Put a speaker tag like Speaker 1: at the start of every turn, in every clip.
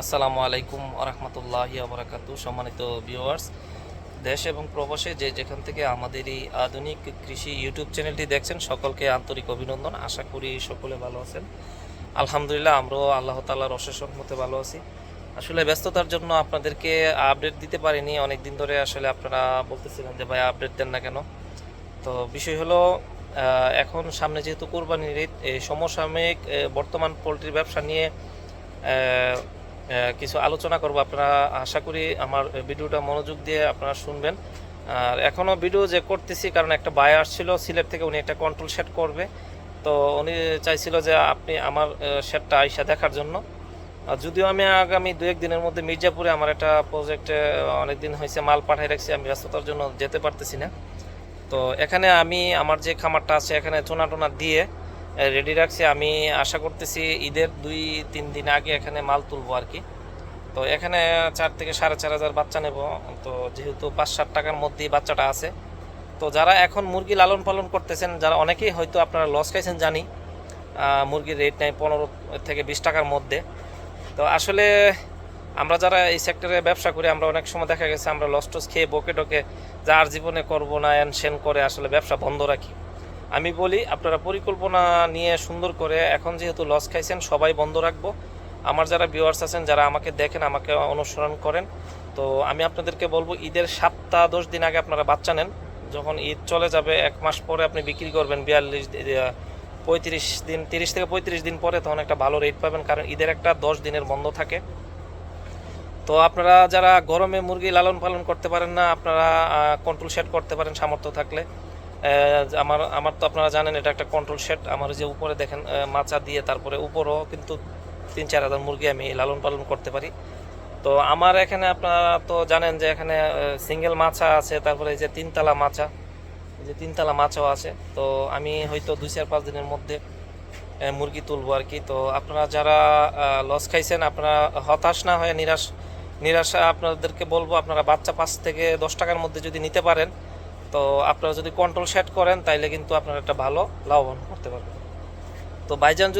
Speaker 1: আসসালামু আলাইকুম আরহামতুল্লাহ বরাকাতু সম্মানিত ভিউয়ার্স দেশ এবং প্রবাসে যে যেখান থেকে আমাদের এই আধুনিক কৃষি ইউটিউব চ্যানেলটি দেখছেন, সকলকে আন্তরিক অভিনন্দন। আশা করি সকলে ভালো আছেন। আলহামদুলিল্লাহ, আমরাও আল্লাহ তাল্লাহর অশেষ মতে ভালো আছি। আসলে ব্যস্ততার জন্য আপনাদেরকে আপডেট দিতে পারিনি। অনেক দিন ধরে আসলে আপনারা বলতেছিলেন যে, ভাই আপডেট দেন না কেন? তো বিষয় হলো এখন সামনে যেহেতু কোরবানির ঈদ সমসাময়িক বর্তমান পোলট্রির ব্যবসা নিয়ে কিছু আলোচনা করব। আপনারা আশা করি আমার ভিডিওটা মনোযোগ দিয়ে আপনারা শুনবেন। আর এখনও ভিডিও যে করতেছি, কারণ একটা বাই আসছিল সিলেট থেকে উনি একটা কন্ট্রোল সেট করবে। তো উনি চাইছিল যে আপনি আমার সেটটা আইসা দেখার জন্য। যদিও আমি আগামী দু এক দিনের মধ্যে মির্জাপুরে আমার একটা প্রজেক্টে অনেক দিন হয়েছে, মাল পাঠিয়ে রাখছি, আমি ব্যস্ততার জন্য যেতে পারতেছি না। তো এখানে আমি আমার যে খামারটা আছে, এখানে চোনা টোনা দিয়ে রেডি রাখছি। আমি আশা করতেছি ঈদের দুই, তিন দিন আগে এখানে মাল তুলবো আর কি। তো এখানে চার থেকে সাড়ে চার হাজার বাচ্চা নেব। তো যেহেতু পাঁচ ষাট টাকার মধ্যেই বাচ্চাটা আছে। তো যারা এখন মুরগি লালন পালন করতেছেন, যারা অনেকেই হয়তো আপনারা লস খাইছেন, জানি মুরগির রেট নেয় পনেরো থেকে বিশ টাকার মধ্যে। তো আসলে আমরা যারা এই সেক্টরে ব্যবসা করি, আমরা অনেক সময় দেখা গেছে আমরা লস টস খেয়ে বকে টকে যার জীবনে করব না এন সেন করে আসলে ব্যবসা বন্ধ রাখি। আমি বলি, আপনারা পরিকল্পনা নিয়ে সুন্দর করে এখন যেহেতু লস খাইছেন, সবাই বন্ধ রাখব। আমার যারা ভিউয়ার্স আছেন, যারা আমাকে দেখেন, আমাকে অনুসরণ করেন। তো আমি আপনাদেরকে বলব, ঈদের সাতটা দশ দিন আগে আপনারা বাচ্চা নেন। যখন ঈদ চলে যাবে, এক মাস পরে আপনি বিক্রি করবেন বিয়াল্লিশ পঁয়ত্রিশ দিন, তিরিশ থেকে পঁয়ত্রিশ দিন পরে তখন একটা ভালো রেট পাবেন, কারণ ঈদের একটা দশ দিনের বন্ধ থাকে। তো আপনারা যারা গরমে মুরগি লালন পালন করতে পারেন না, আপনারা কন্ট্রোল সেট করতে পারেন সামর্থ্য থাকলে। আমার আমার তো আপনারা জানেন এটা একটা কন্ট্রোল সেট আমার যে উপরে দেখেন মাচা দিয়ে তারপরে উপরও কিন্তু তিন চার হাজার মুরগি আমি লালন পালন করতে পারি। তো আমার এখানে আপনারা তো জানেন যে এখানে সিঙ্গেল মাছা আছে, তারপরে এই যে তিনতলা মাছা যে তিনতলা মাছাও আছে। তো আমি হয়তো দুই চার পাঁচ দিনের মধ্যে মুরগি তুলবো আর কি। তো আপনারা যারা লস খাইছেন, আপনারা হতাশ না হয়ে, নিরাশ নিরাশা আপনাদেরকে বলব আপনারা বাচ্চা পাঁচ থেকে দশ টাকার মধ্যে যদি নিতে পারেন তো আপনারা যদি কন্ট্রোল সেট করেন তাইলে কিন্তু আপনারা একটা ভালো লাভবান করতে পারবেন। তো ভাইজান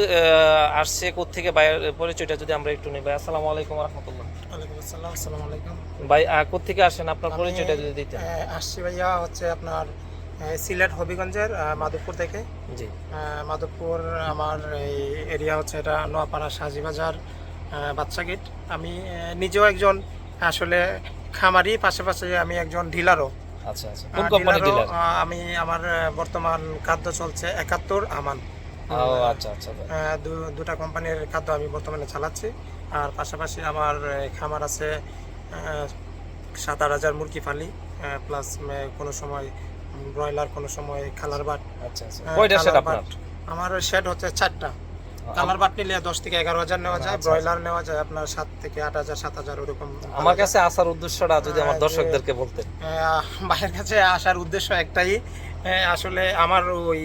Speaker 1: আসছে ভাইয়ের পরিচয়টা যদি আমরা একটু নিই। ভাই আসসালামু আলাইকুম রহমতুল্লাহ
Speaker 2: আসসালাম আলাইকুম।
Speaker 1: ভাই কোথেকে আসেন? আপনার পরিচয়টা যদি দিতেন।
Speaker 2: আসছি ভাইয়া হচ্ছে আপনার সিলেট হবিগঞ্জের মাধবপুর থেকে।
Speaker 1: জি।
Speaker 2: মাধবপুর আমার এই এরিয়া হচ্ছে এটা নোয়াপাড়া সাজিবাজার বাচ্চা গেট। আমি নিজেও একজন আসলে খামারি পাশাপাশি আমি একজন ডিলারও।
Speaker 1: আচ্ছা আচ্ছা। কোন কোম্পানি ডিলার?
Speaker 2: আমি আমার বর্তমান খাদ্য চলছে একাত্তর আমান।
Speaker 1: আচ্ছা
Speaker 2: দুটা কোম্পানির খাদ্য আমি বর্তমানে চালাচ্ছি। আর পাশাপাশি আমার খামার আছে সাত আট হাজার মুরগি ফালি প্লাস কোনো সময় ব্রয়লার কোনো সময় খালার বাট।
Speaker 1: আচ্ছা আচ্ছা। কয়টা সেট আপনার।
Speaker 2: আমার শেড হচ্ছে চারটা। কালার বাট নিলে দশ থেকে এগারো হাজার নেওয়া যায়
Speaker 1: আচ্ছা,
Speaker 2: ব্রয়লার নেওয়া যায় আপনার সাত থেকে আট হাজার সাত হাজার ওরকম
Speaker 1: আমার কাছে আসার উদ্দেশ্যটা যদি আমার দর্শকদেরকে বলতেন।
Speaker 2: ভাইয়ের কাছে আসার উদ্দেশ্য একটাই। আসলে আমার ওই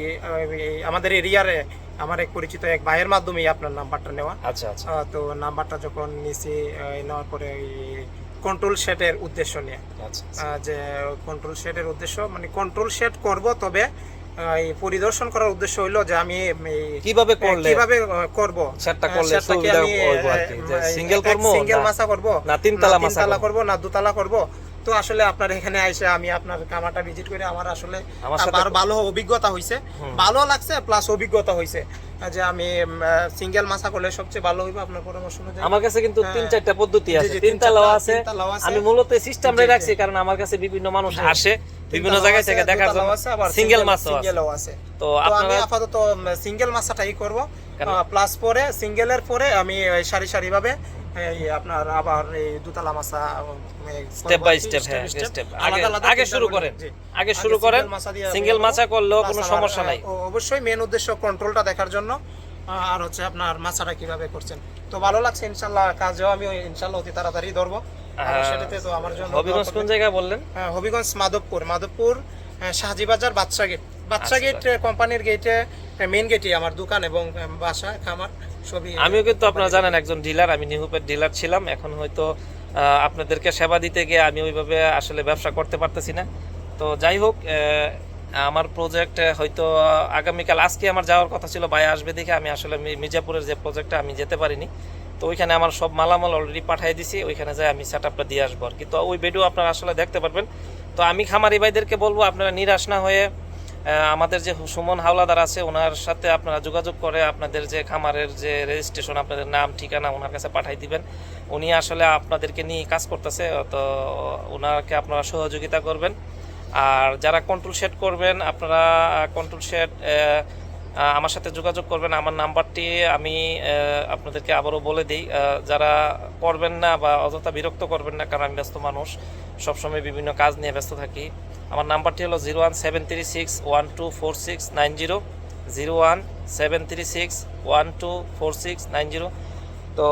Speaker 2: আমাদের এরিয়ারে আমার এক পরিচিত এক ভাইয়ের মাধ্যমেই আপনার নাম্বারটা নেওয়া।
Speaker 1: আচ্ছা আচ্ছা।
Speaker 2: তো নাম্বারটা যখন নিছি নেওয়ার পরে কন্ট্রোল সেটের উদ্দেশ্য নিয়ে।
Speaker 1: আচ্ছা
Speaker 2: যে কন্ট্রোল সেটের উদ্দেশ্য মানে কন্ট্রোল সেট করব তবে পরিদর্শন করার উদ্দেশ্য যে আমি
Speaker 1: কীভাবে করলে
Speaker 2: কীভাবে করব?
Speaker 1: সেটটা করলে সুবিধা হইব আর কি? যে সিঙ্গেল করব
Speaker 2: সিঙ্গেল মাছা করব?
Speaker 1: না তিনতলা মাছা করব?
Speaker 2: না দুতলা করব? তো আসলে আপনার এখানে আইসে আমি আপনার কামাটা ভিজিট করে আমার আসলে ভালো অভিজ্ঞতা হইছে। ভালো লাগছে প্লাস অভিজ্ঞতা হইছে। যে আমি সিঙ্গেল মাছা করলে সবচেয়ে ভালো হইবে আপনার পরামর্শ অনুযায়ী।
Speaker 1: আমার কাছে কিন্তু তিন
Speaker 2: হ্যাঁ।
Speaker 1: চারটা পদ্ধতি আছে।
Speaker 2: তিন
Speaker 1: তিনতলাও আছে। আমি মূলত। রাখছি কারণ আমার কাছে বিভিন্ন মানুষ আসে বিভিন্ন থেকে দেখার জন্য। সিঙ্গেল মাছ
Speaker 2: সিঙ্গেলও আছে।
Speaker 1: তো
Speaker 2: আমি আপাতত সিঙ্গেল মাছটাই করব। প্লাস পরে সিঙ্গেলের পরে আমি সারি সারি ভাবে আপনার আবার এই দুতলা মাছা
Speaker 1: স্টেপ বাই স্টেপ হ্যাঁ স্টেপ আগে আগে শুরু করেন। আগে শুরু করেন। সিঙ্গেল। মাছা করলেও কোনো সমস্যা নাই।
Speaker 2: অবশ্যই মেন উদ্দেশ্য কন্ট্রোলটা দেখার জন্য আর হচ্ছে আপনার মাছাটা কীভাবে করছেন? তো ভালো লাগছে ইনশাল্লাহ কাজেও আমি ইনশাল্লাহ অতি তাড়াতাড়ি ধরবো। সেটাতে তো আমার জন্য
Speaker 1: হবিগঞ্জ কোন জায়গায় বললেন?
Speaker 2: হ্যাঁ, হবিগঞ্জ মাধবপুর। মাধবপুর শাহজিবাজার বাদশা গেট বাদশা
Speaker 1: আচ্ছা।
Speaker 2: গেট কোম্পানির গেটে মেইন গেটে আমার দোকান এবং বাসা খামার সবই
Speaker 1: আমিও কিন্তু আপনারা জানেন একজন ডিলার আমি নিহুপের ডিলার ছিলাম। এখন হয়তো আপনাদেরকে সেবা দিতে গিয়ে আমি ওইভাবে আসলে ব্যবসা করতে পারতেছি না। তো যাই হোক আমার প্রজেক্ট হয়তো আগামীকাল, আজকে আমার যাওয়ার কথা ছিল, ভাই আসবে দেখে আমি আসলে মির্জাপুরের যে প্রজেক্টটা আমি যেতে পারিনি। তো ওইখানে আমার সব মালামাল অলরেডি পাঠিয়ে দিছি, ওইখানে যাই আমি সেট আপটা দিয়ে আসব আর কি তো ওই ভিডিও আপনারা আসলে দেখতে পারবেন। তো আমি খামারি ভাইদেরকে বলব, আপনারা নিরাশ না হয়ে আমাদের যে সুমন হাওলাদার আছে, ওনার সাথে আপনারা যোগাযোগ করে আপনাদের যে খামারের যে রেজিস্ট্রেশন আপনাদের নাম, ঠিকানা ওনার কাছে পাঠাই দিবেন। উনি আসলে আপনাদেরকে নিয়ে কাজ করতেছে, তো ওনাকে আপনারা সহযোগিতা করবেন। আর যারা কন্ট্রোল শেড করবেন, আপনারা কন্ট্রোল শেড আমার সাথে যোগাযোগ করবেন। আমার নাম্বারটি আমি আপনাদেরকে আবারও বলে দিই। যারা করবেন না বা অযথা বিরক্ত করবেন না, কারণ আমি ব্যস্ত মানুষ, সবসময় বিভিন্ন কাজ নিয়ে ব্যস্ত থাকি। আমার নাম্বারটি হলো zero one seven three six one two four six nine zero. Zero one seven three six one two four six nine zero. তো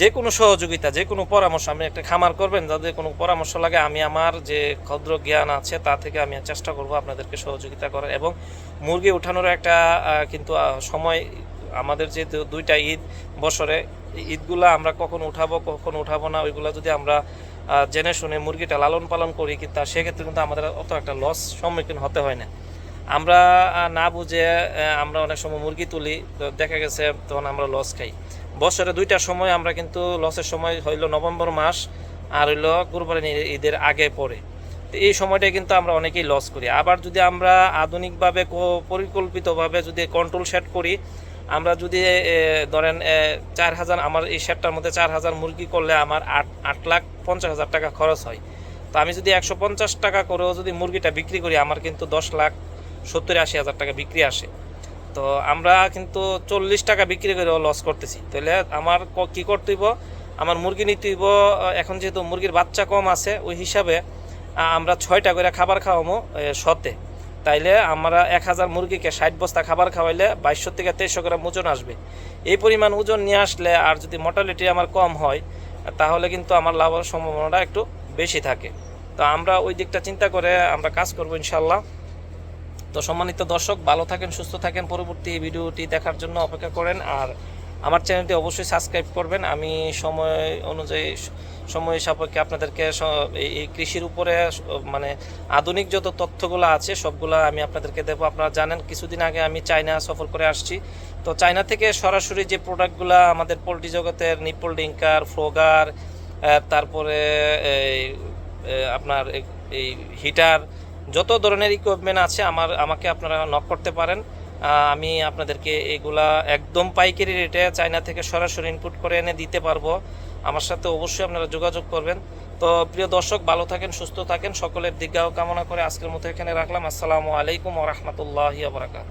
Speaker 1: যে কোনো সহযোগিতা যে কোনো পরামর্শ, আপনি একটা খামার করবেন, যাদের কোনো পরামর্শ লাগে, আমি আমার যে ক্ষুদ্র জ্ঞান আছে, তা থেকে আমি চেষ্টা করব আপনাদেরকে সহযোগিতা করার। এবং মুরগি উঠানোর একটা কিন্তু সময়, আমাদের যে দুইটা ঈদ বছরে ঈদগুলো আমরা কখন উঠাবো কখন উঠাবো না, ওইগুলো যদি আমরা জেনে শুনে মুরগিটা লালন পালন করি, কিন্তু সেক্ষেত্রে কিন্তু আমাদের অত একটা লস সম্মুখীন হতে হয় না। আমরা না বুঝে আমরা অনেক সময় মুরগি তুলি দেখা গেছে, তখন আমরা লস খাই। বছরে দুইটা সময় আমরা কিন্তু লসের সময় হইল নভেম্বর মাস আর হইল কুরবানি ঈদের আগে পরে। তো এই সময়টাই কিন্তু আমরা অনেকেই লস করি। আবার যদি আমরা আধুনিকভাবে পরিকল্পিতভাবে যদি কন্ট্রোল সেট করি, আমরা যদি ধরেন চার হাজার, আমার এই সেটটার মধ্যে চার হাজার মুরগি করলে আমার আট আট লাখ পঞ্চাশ হাজার টাকা খরচ হয়। তো আমি যদি একশো পঞ্চাশ টাকা করেও যদি মুরগিটা বিক্রি করি, আমার কিন্তু দশ লাখ সত্তর আশি হাজার টাকা বিক্রি আসে। তো আমরা কিন্তু চল্লিশ টাকা বিক্রি করে লস করতেছি। তাহলে আমার ক- করতে হইব? আমার মুরগি নিতে হইব এখন যেহেতু মুরগির বাচ্চা কম আছে, ওই হিসাবে আমরা ছয়টা করে খাবার খাওয়ামো শতে। তাইলে আমরা এক হাজার মুরগিকে ষাট বস্তা খাবার খাওয়াইলে বাইশশো থেকে তেইশশো গ্রাম ওজন আসবে। এই পরিমাণ ওজন নিয়ে আসলে আর যদি মর্টালিটি আমার কম হয়, তাহলে কিন্তু আমার লাভের সম্ভাবনাটা একটু বেশি থাকে। তো আমরা ওই দিকটা চিন্তা করে আমরা কাজ করব ইনশাল্লাহ তো সম্মানিত দর্শক, ভালো থাকেন, সুস্থ থাকেন। পরবর্তী এই ভিডিওটি দেখার জন্য অপেক্ষা করেন। আর আমার চ্যানেলটি অবশ্যই সাবস্ক্রাইব করবেন। আমি সময় অনুযায়ী, সময় সাপেক্ষে আপনাদেরকে এই- কৃষির উপরে মানে আধুনিক যত তথ্যগুলো আছে, সবগুলো আমি আপনাদেরকে দেবো। আপনারা জানেন, কিছুদিন আগে আমি চায়না সফর করে আসছি। তো চায়না থেকে সরাসরি যে প্রোডাক্টগুলো আমাদের পোলট্রি জগতের নিপল ডিঙ্কার, ফ্রোগার তারপরে আপনার এই হিটার যত ধরনের ইকুইপমেন্ট আছে আমার, আমাকে আপনারা নক করতে পারেন। আমি আপনাদেরকে এগুলা একদম পাইকারি রেটে চায়না থেকে সরাসরি ইনপুট করে এনে দিতে পারব। আমার সাথে অবশ্যই আপনারা যোগাযোগ করবেন। তো প্রিয় দর্শক, ভালো থাকেন, সুস্থ থাকেন। সকলের দীর্ঘাও কামনা করে আজকের মতো এখানে রাখলাম। আসসালামু আলাইকুম ও বারাকাত